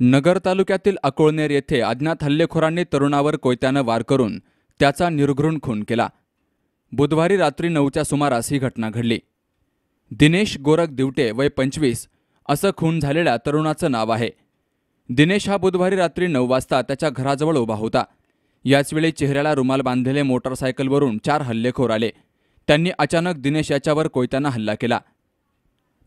नगर तालुक्यातील अकोळनेर येथे अज्ञात हल्लेखोरांनी तरुणावर कोयत्यानं वार करून त्याचा निर्घृण खून केला. बुधवारी रात्री नऊच्या सुमारास ही घटना घडली. दिनेश गोरख दिवटे वय पंचवीस असं खून झालेल्या तरुणाचं नाव आहे. दिनेश हा बुधवारी रात्री नऊ वाजता त्याच्या घराजवळ उभा होता. याचवेळी चेहऱ्याला रुमाल बांधलेले मोटरसायकलवरून चार हल्लेखोर आले. त्यांनी अचानक दिनेश याच्यावर कोयत्यानं हल्ला केला.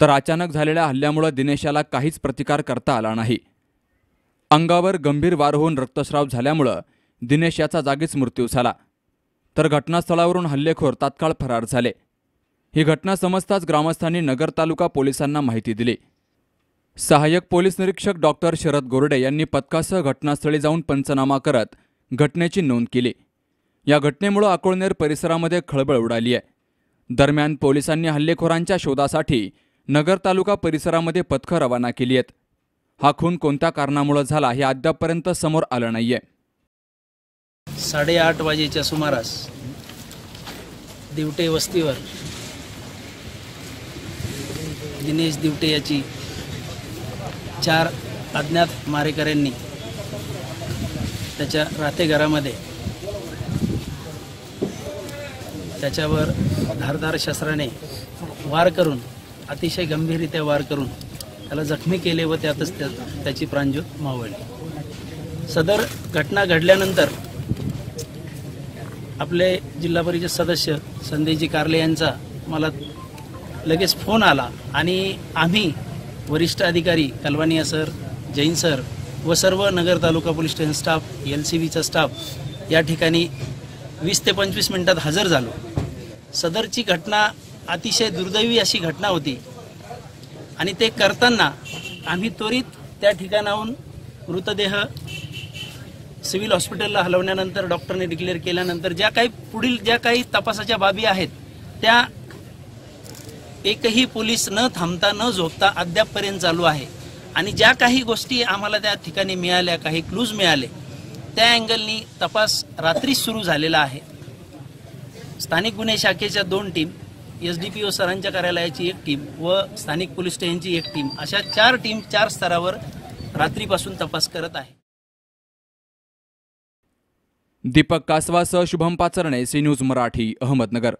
तर अचानक झालेल्या हल्ल्यामुळे दिनेश याला काहीच प्रतिकार करता आला नाही. अंगावर गंभीर वार होऊन रक्तस्राव झाल्यामुळं दिनेश याचा जागीच मृत्यू झाला. तर घटनास्थळावरून हल्लेखोर तात्काळ फरार झाले. ही घटना समजताच ग्रामस्थांनी नगर तालुका पोलिसांना माहिती दिली. सहाय्यक पोलीस निरीक्षक डॉक्टर शरद गोरडे यांनी पथकासह घटनास्थळी जाऊन पंचनामा करत घटनेची नोंद केली. या घटनेमुळे अकोळनेर परिसरामध्ये खळबळ उडाली आहे दरम्यान पोलिसांनी हल्लेखोरांच्या शोधासाठी नगर तालुका परिसरामध्ये पथकं रवाना केली आहेत हा खून कोणत्या कारणामुळे झाला हे अद्यापपर्यंत समोर आलं नाहीये. साडेआठ वाजेच्या सुमारास दिवटे वस्तीवर दिनेश दिवटे याची चार अज्ञात मारेकऱ्यांनी त्याच्या राहते घरामध्ये त्याच्यावर धारदार शस्त्राने वार करून अतिशय गंभीररित्या वार करून त्याला जखमी केले व त्यातच त्याची प्राणज्योत मावळली. सदर घटना घडल्यानंतर आपले जिल्हा परिषद सदस्य संदेशजी कारले यांचा मला लगेच फोन आला आणि आम्ही वरिष्ठ अधिकारी कलवानिया सर जैन सर व सर्व Nagar taluka police station staff L C बीचा स्टाफ या ठिकाणी वीस ते पंचवीस मिनिटात हजर झालो. सदरची घटना अतिशय दुर्दैवी अशी घटना होती. आणि ते करताना आम्ही त्वरित त्या ठिकाणाहून मृतदेह सिव्हिल हॉस्पिटलला हलवण्यानंतर डॉक्टरने डिक्लेअर केल्यानंतर ज्या काही पुढील ज्या काही तपासाच्या बाबी आहेत त्या एकही पोलीस न थांबता न झोपता अद्यापपर्यंत चालू आहे. आणि ज्या काही गोष्टी आम्हाला त्या ठिकाणी मिळाल्या काही क्लूज मिळाले त्या अँगलनी तपास रात्रीच सुरू झालेला आहे. स्थानिक गुन्हे शाखेच्या दोन team S D P O सरांच्या कार्यालयाची एक टीम व स्थानिक पोलीस स्टेशनची एक टीम अशा चार टीम चार स्तरावर रात्रीपासून तपास करत आहे. दीपक कासवासह शुभम पाचरणे सी न्यूज मराठी अहमदनगर.